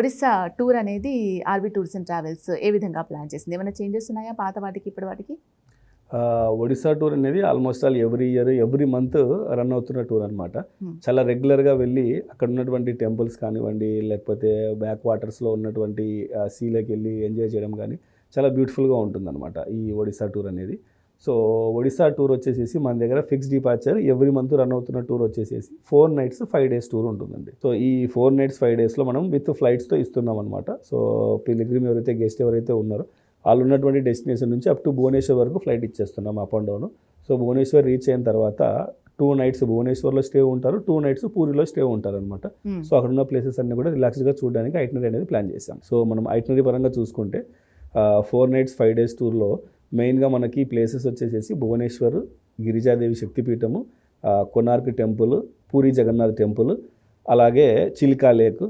Odisha tour అనేది RB tours and travels ఏ విధంగా ప్లాన్ చేసింది? ఏమైనా చేంజెస్ ఉన్నాయా పాత వాటికి ఇప్పటి వాటికి? ఒడిశా టూర్ అనేది almost all every year every month run అవుతున్న టూర్ అనమాట. చాలా రెగ్యులర్గా వెళ్ళి అక్కడ ఉన్నటువంటి టెంపుల్స్ కానివ్వండి లేకపోతే బ్యాక్ వాటర్స్లో ఉన్నటువంటి సీలోకి వెళ్ళి ఎంజాయ్ చేయడం కానీ చాలా బ్యూటిఫుల్గా ఉంటుందన్నమాట ఈ ఒడిశా టూర్ అనేది. సో ఒడిశా టూర్ వచ్చేసేసి మన దగ్గర fix departure every month run అవుతున్న టూర్ వచ్చేసేసి four nights five days tour ఉంటుందండి. సో ఈ ఫోర్ నైట్స్ ఫైవ్ డేస్లో మనం విత్ ఫ్లైట్స్తో ఇస్తున్నాం అనమాట సో పిలిగ్రిమ్ ఎవరైతే గెస్ట్ ఎవరైతే ఉన్నారో వాళ్ళు ఉన్నటువంటి డెస్టినేషన్ నుంచి అప్ టు భువనేశ్వర్ వరకు ఫ్లైట్ ఇచ్చేస్తున్నాం up and down. So Bhubaneswar reach అయిన తర్వాత టూ నైట్స్ భువనేశ్వర్లో స్టే ఉంటారు టూ నైట్స్ పూరిలో స్టే ఉంటారు అనమాట. సో అక్కడ ఉన్న ప్లేసెస్ అన్ని కూడా రిలాక్స్గా చూడడానికి ఐటనరీ అనేది ప్లాన్ చేసాం సో మనం ఐటనరీ పరంగా చూసుకుంటే ఫోర్ నైట్స్ ఫైవ్ డేస్ టూర్లో మెయిన్గా మనకి ప్లేసెస్ వచ్చేసేసి భువనేశ్వర్ గిరిజాదేవి శక్తిపీఠము కొనార్క్ టెంపుల్ పూరి జగన్నాథ్ టెంపుల్ అలాగే చిల్కా లేక్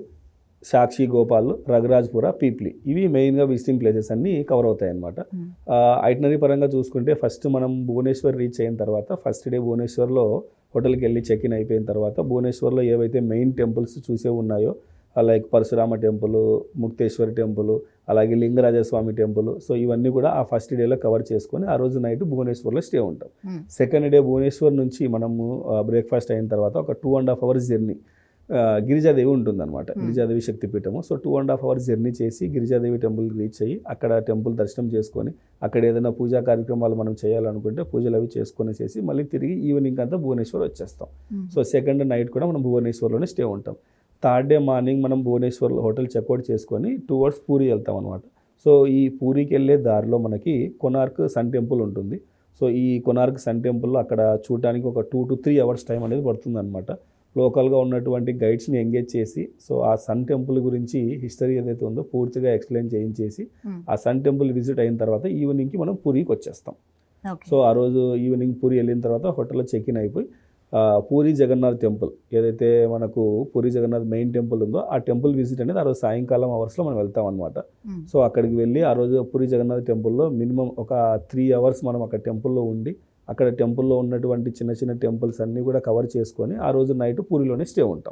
సాక్షి గోపాల్ రఘురాజ్పుర పీప్లీ ఇవి మెయిన్గా విజిటింగ్ ప్లేసెస్ అన్నీ కవర్ అవుతాయి అన్నమాట Hmm. ఐటనరీ పరంగా చూసుకుంటే ఫస్ట్ మనం భువనేశ్వర్ రీచ్ అయిన తర్వాత ఫస్ట్ డే భువనేశ్వర్లో హోటల్కి వెళ్ళి చెక్ ఇన్ అయిపోయిన తర్వాత భువనేశ్వర్లో ఏవైతే మెయిన్ టెంపుల్స్ చూసే ఉన్నాయో like Parashurama temple Mukteshwari temple అలాగే లింగరాజస్వామి టెంపుల్ సో ఇవన్నీ కూడా ఆ ఫస్ట్ డేలో కవర్ చేసుకొని ఆ రోజు నైట్ భువనేశ్వర్లో స్టే ఉంటాం. సెకండ్ డే భువనేశ్వర్ నుంచి మనము బ్రేక్ఫాస్ట్ అయిన తర్వాత ఒక two and half hours journey Girijadevi ఉంటుందన్నమాట. Girijadevi శక్తిపీఠము so two and half hours journey చేసి గిరిజాదేవి టెంపుల్కి రీచ్ అయ్యి అక్కడ టెంపుల్ దర్శనం చేసుకొని అక్కడ ఏదైనా పూజా కార్యక్రమాలు మనం చేయాలనుకుంటే పూజలు అవి చేసుకొని చేసి మళ్ళీ తిరిగి ఈవినింగ్ అంతా భువనేశ్వర్ వచ్చేస్తాం. సో సెకండ్ నైట్ కూడా మనం భువనేశ్వర్లోనే స్టే ఉంటాం థర్డ్ డే మార్నింగ్ మనం భువనేశ్వర్లో హోటల్ చెక్అవుట్ చేసుకొని టువర్డ్స్ పూరి వెళ్తాం అనమాట సో ఈ పూరికి వెళ్ళే దారిలో మనకి కొనార్క్ సన్ టెంపుల్ ఉంటుంది సో ఈ కొనార్క్ సన్ టెంపుల్లో అక్కడ చూడడానికి ఒక two to three hours time అనేది పడుతుంది అనమాట లోకల్గా ఉన్నటువంటి గైడ్స్ని ఎంగేజ్ చేసి సో ఆ సన్ టెంపుల్ గురించి హిస్టరీ ఏదైతే ఉందో పూర్తిగా ఎక్స్ప్లెయిన్ చేయించేసి Hmm. ఆ సన్ టెంపుల్ విజిట్ అయిన తర్వాత ఈవినింగ్కి మనం పూరికి వచ్చేస్తాం. సో ఆ రోజు ఈవినింగ్ పూరి వెళ్ళిన తర్వాత హోటల్లో చెక్ ఇన్ అయిపోయి పూరి జగన్నాథ్ టెంపుల్. ఏదైతే మనకు పూరి జగన్నాథ్ మెయిన్ టెంపుల్ ఉందో ఆ టెంపుల్ విజిట్ అనేది ఆ రోజు సాయంకాలం అవర్స్లో మనం వెళ్తాం అనమాట. సో అక్కడికి వెళ్ళి ఆ రోజు పూరి జగన్నాథ్ టెంపుల్లో మినిమం ఒక త్రీ అవర్స్ మనం అక్కడ టెంపుల్లో ఉండి అక్కడ టెంపుల్లో ఉన్నటువంటి చిన్న చిన్న టెంపుల్స్ అన్నీ కూడా కవర్ చేసుకొని ఆ రోజు నైట్ పూరిలోనే స్టే ఉంటాం.